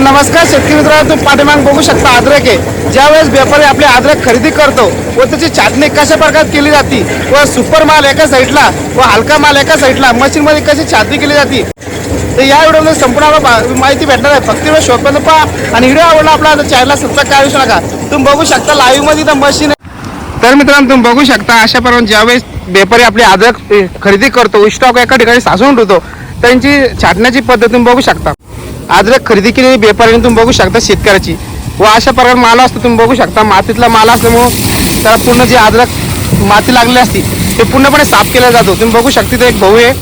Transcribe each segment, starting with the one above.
नमस्कार. शेतकरी मित्रांनो तुम्ही पाठीमाग बघू शकता अद्रक. आहे ज्यावेळेस व्यापारी आपले अद्रक खरेदी करतो व त्याची छाटणी कशा प्रकारे केली जाते व सुपर माल एका साईडला व हलका माल एका साईडला मशीनमध्ये कशी छाटणी केली जाते तर या व्हिडिओमध्ये संपूर्ण माहिती भेटणार आहे. फक्त वेळ शोधपर्यंत पहा आणि व्हिडिओ आवडला आपला चॅनलला सबस्क्राईब काय विसरू नका. तुम्ही बघू शकता लाईव्हमध्ये मध्ये मशीन तर मित्रांनो तुम्ही बघू शकता अशा प्रमाणे ज्यावेळेस व्यापारी आपले अद्रक खरेदी करतो स्टॉक एका ठिकाणी साचवून ठेवतो त्यांची छाटण्याची पद्धत तुम्ही बघू शकता. अद्रक खरेदी केलेली बेपारीने तुम्ही बघू शकता शेतकऱ्याची. व अशा प्रकारे माल असतो तुम्ही बघू शकता. मातीतला माल असल्यामुळं त्याला पूर्ण जे अद्रक माती लागली असती ते पूर्णपणे साफ केला जातो. तुम्ही बघू शकता ते एक भाऊ आहे.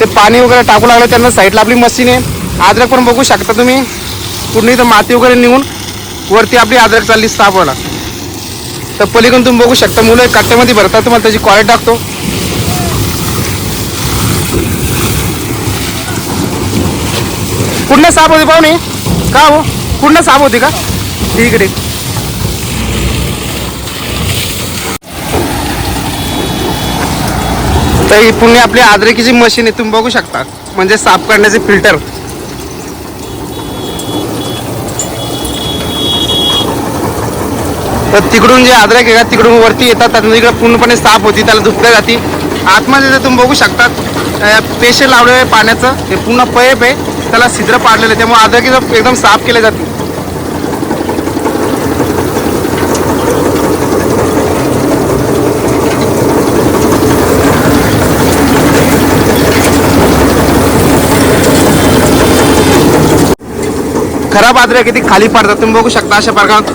ते पाणी वगैरे टाकू लागलं त्यांना साईडला आपली मशीन आहे. अद्रक पण बघू शकता तुम्ही. पूर्ण इथं माती वगैरे निघून वरती आपली अद्रक चालली साफ व्हायला. तर पलीकडून तुम्ही बघू शकता मुलं एक कट्ट्यामध्ये भरतात तुम्हाला त्याची क्वालिटी टाकतो पूर्ण साफ होती पाहुणे? का हो? पूर्ण साफ होती का? ठीक आहे ठीक तर ही पुणे आपली आद्रकीची मशीन आहे तुम्ही बघू शकता. म्हणजे साफ करण्याचे फिल्टर तर तिकडून जे आद्रक आहे का तिकडून वरती येतात त्यांना इकडे पूर्णपणे साफ होती त्याला धुतल्या जाते. आतमध्ये तुम्ही बघू शकता पेशे लावलेलं आहे पाण्याचं. हे पूर्ण पैप आहे. त्याला छिद्र पाडलेलं आहे त्यामुळे अद्रकीचं एकदम साफ केले जाते. खराब अद्रक किती खाली पडतात तुम्ही बघू शकता अशा प्रकारात.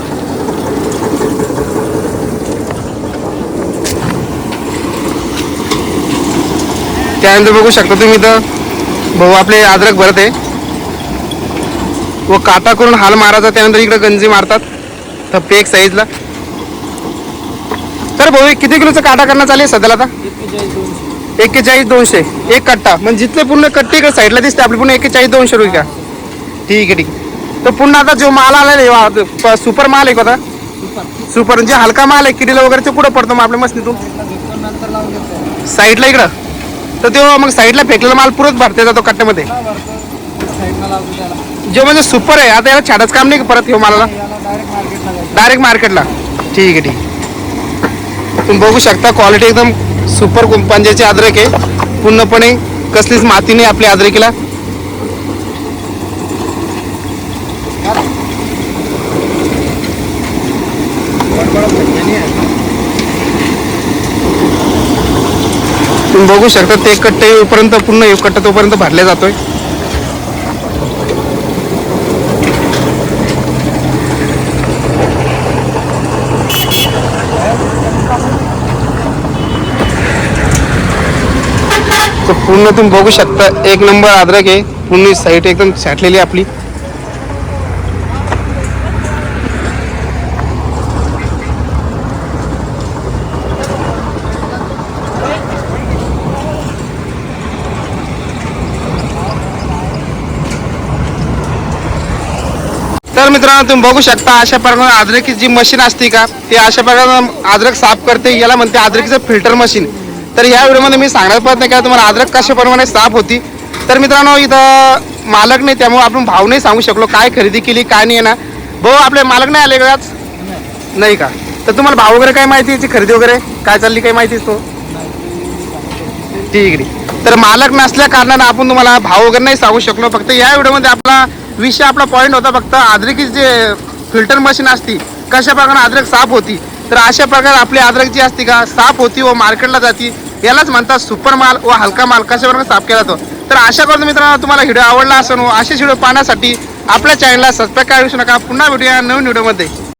त्यानंतर बघू शकता तुम्ही इथं भाऊ आपले अद्रक भरत आहे. व काटा करून हाल मारायचा त्यानंतर इकडे गंजी मारतात. थप्पी एक साईजला तर भाऊ किती किलोचा काटा करणं चालेल सध्याला आता? एक्केचाळीस दोनशे. एक कट्टा. म्हणजे जिथले पूर्ण कट्टे इकडे साईडला दिसते आपली पूर्ण एक्केचाळीस दोनशे रुपये का? ठीक आहे ठीक आहे. तर पुन्हा आता जो माल आला सुपर माल आहे का आता? सुपर म्हणजे हलका माल आहे किडीला वगैरे ते कुठं पडतो मग आपल्या मस्तीतून साईडला इकडं. तर तो मग साईडला फेकलेला माल पुरत भरते जातो कट्ट्यामध्ये. जो म्हणजे सुपर आहे. आता याला छाटाच काम नाही परत घेऊ मला डायरेक्ट मार्केटला ठीक आहे ठीक आहे. तुम्ही बघू शकता क्वालिटी एकदम सुपर पंजाची अद्रक आहे. पूर्णपणे कसलीच माती नाही आपल्या अद्रकीला. तुम्ही बघू शकता ते कट्टे येऊपर्यंत पूर्ण एक कट्टा तोपर्यंत भरल्या जातोय. पूर्ण तुम्ही बघू शकता. एक नंबर अद्रक आहे. पूर्ण साईट एकदम छाटलेली आपली. तर मित्रांनो तुम्ही बघू शकता अशा प्रकारे अद्रकी जी मशीन असते का ते अशा प्रकारे अद्रक साफ करते. याला म्हणते अद्रकीचं फिल्टर मशीन तर या व्हिडिओमध्ये मी सांगण्याचा प्रयत्न केला तुम्हाला अद्रक कशाप्रमाणे साफ होती. तर मित्रांनो इथं मालक नाही त्यामुळे आपण भाव नाही सांगू शकलो काय खरेदी केली काय नाही ना भाऊ आपले मालक नाही आले का नाही का? तर तुम्हाला भाव वगैरे काय माहिती याची खरेदी वगैरे? काय चालली काय माहिती तो? ठीक आहे तर मालक नसल्या कारणानं आपण तुम्हाला भाव वगैरे नाही सांगू शकलो फक्त या व्हिडिओमध्ये आपला विषय आपला पॉईंट होता फक्त अद्रकी जे फिल्टर मशीन असती कशा प्रकारे अद्रक साफ होती तर अशा प्रकारे आपली अद्रक जी असते का साफ होती व मार्केटला जाती यालाच म्हणतात सुपर माल व हलका माल कशाप्रमाणे साफ केला जातो? तर अशा करतो मित्रांनो तुम्हाला व्हिडिओ आवडला असेल व असेच व्हिडिओ पाहण्यासाठी आपल्या चॅनलला सबस्क्राईब करू नका. पुन्हा व्हिडिओ नवीन व्हिडिओमध्ये.